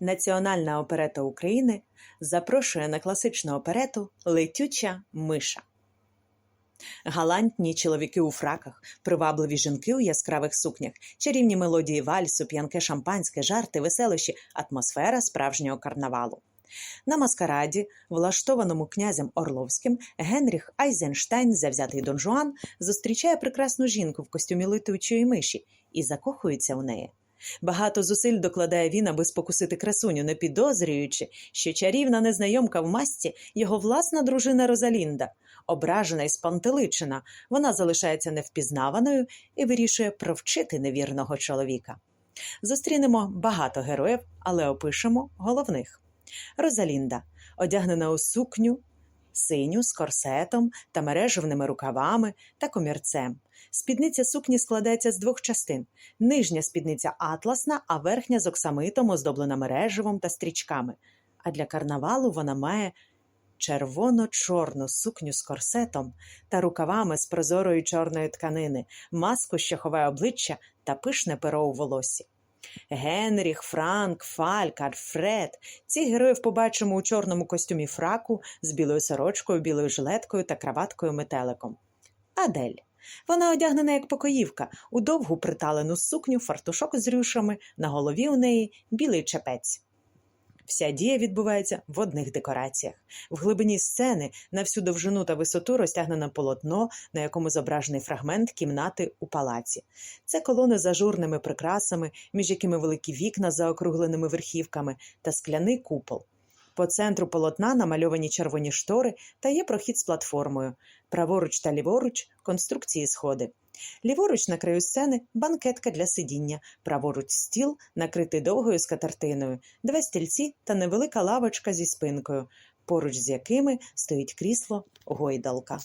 Національна оперета України запрошує на класичну оперету Летюча миша. Галантні чоловіки у фраках, привабливі жінки у яскравих сукнях, чарівні мелодії вальсу, п'янке шампанське, жарти, веселощі, атмосфера справжнього карнавалу. На маскараді, влаштованому князем Орловським, Генріх Айзенштайн, завзятий Дон Жуан, зустрічає прекрасну жінку в костюмі летючої миші і закохується у неї. Багато зусиль докладає він, аби спокусити красуню, не підозрюючи, що чарівна незнайомка в масці його власна дружина Розалінда. Ображена і спантеличена, вона залишається невпізнаваною і вирішує провчити невірного чоловіка. Зустрінемо багато героїв, але опишемо головних. Розалінда, одягнена у сукню, синю з корсетом та мережевними рукавами та комірцем. Спідниця сукні складається з двох частин: нижня спідниця атласна, а верхня з оксамитом, оздоблена мережевом та стрічками. А для карнавалу вона має червоно-чорну сукню з корсетом та рукавами з прозорої чорної тканини, маску, що ховає обличчя та пишне перо у волосі. Генріх, Франк, Фальк, Альфред. Цих героїв побачимо у чорному костюмі фраку з білою сорочкою, білою жилеткою та краваткою метеликом. Адель. Вона одягнена як покоївка, у довгу приталену сукню, фартушок з рюшами, на голові у неї білий чепець. Вся дія відбувається в одних декораціях. В глибині сцени на всю довжину та висоту розтягнено полотно, на якому зображений фрагмент кімнати у палаці. Це колони з ажурними прикрасами, між якими великі вікна за округленими верхівками та скляний купол. По центру полотна намальовані червоні штори та є прохід з платформою. Праворуч та ліворуч конструкції сходи. Ліворуч на краю сцени банкетка для сидіння, праворуч стіл, накритий довгою скатертиною, два стільці та невелика лавочка зі спинкою, поруч з якими стоїть крісло гойдалка.